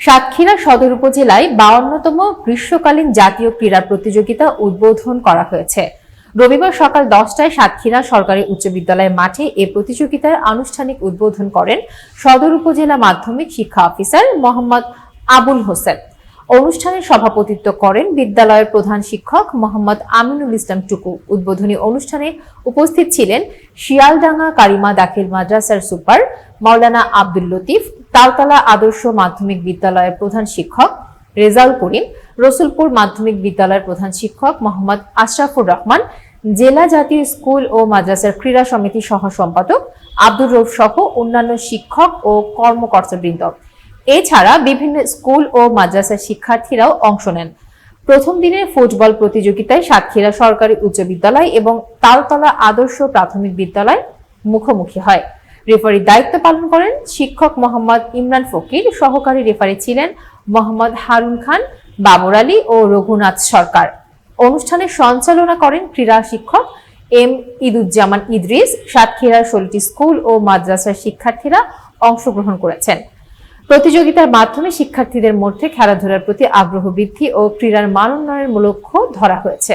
সাতক্ষীরা সদর উপজেলায় বাউন্নতম গ্রীষ্মকালীন জাতীয় ক্রীড়া প্রতিযোগিতা উদ্বোধন করা হয়েছে। রবিবার সকাল দশটায় সাতক্ষীরা সরকারি উচ্চ বিদ্যালয়ের মাঠে এ প্রতিযোগিতার আনুষ্ঠানিক উদ্বোধন করেন সদর উপজেলা মাধ্যমিক শিক্ষা অফিসার মোহাম্মদ আবুল হোসেন। অনুষ্ঠানে সভাপতিত্ব করেন বিদ্যালয়ের প্রধান শিক্ষক মোহাম্মদ আমিনুল ইসলাম টুকু। উদ্বোধনী অনুষ্ঠানে উপস্থিত ছিলেন শিয়ালডাঙ্গা কারিমা দাখিল মাদ্রাসার সুপার মাওলানা আব্দুল লতিফ, তালতলা আদর্শ মাধ্যমিক বিদ্যালয়ের প্রধান শিক্ষক রেজাউল করিম, রসুলপুর মাধ্যমিক বিদ্যালয়ের প্রধান শিক্ষক মোহাম্মদ আশরাফুর রহমান, জেলা জাতীয় স্কুল ও মাদ্রাসার ক্রীড়া সমিতি সহ সম্পাদক আব্দুর রৌফ সহ অন্যান্য শিক্ষক ও কর্মকর্তাবৃন্দ। এছাড়া বিভিন্ন স্কুল ও মাদ্রাসার শিক্ষার্থীরাও অংশ নেন। প্রথম দিনের ফুটবল প্রতিযোগিতায় সাতক্ষীরা সরকারি উচ্চ বিদ্যালয় এবং তালতলা আদর্শ প্রাথমিক বিদ্যালয় মুখোমুখি হয়। রেফারির দায়িত্ব পালন করেন শিক্ষক মোহাম্মদ ইমরান ফকির, সহকারী রেফারি ছিলেন মোহাম্মদ হারুন খান, বাবর আলী ও রঘুনাথ সরকার। অনুষ্ঠানে সঞ্চালনা করেন ক্রীড়া শিক্ষক এম ইদুজ্জামান ইদ্রিস। সাতক্ষীরা ষোলটি স্কুল ও মাদ্রাসার শিক্ষার্থীরা অংশগ্রহণ করেছেন। প্রতিযোগিতার মাধ্যমে শিক্ষার্থীদের মধ্যে খেলাধুলার প্রতি আগ্রহ বৃদ্ধি ও ক্রীড়ার মান উন্নয়নের লক্ষ্য ধরা হয়েছে।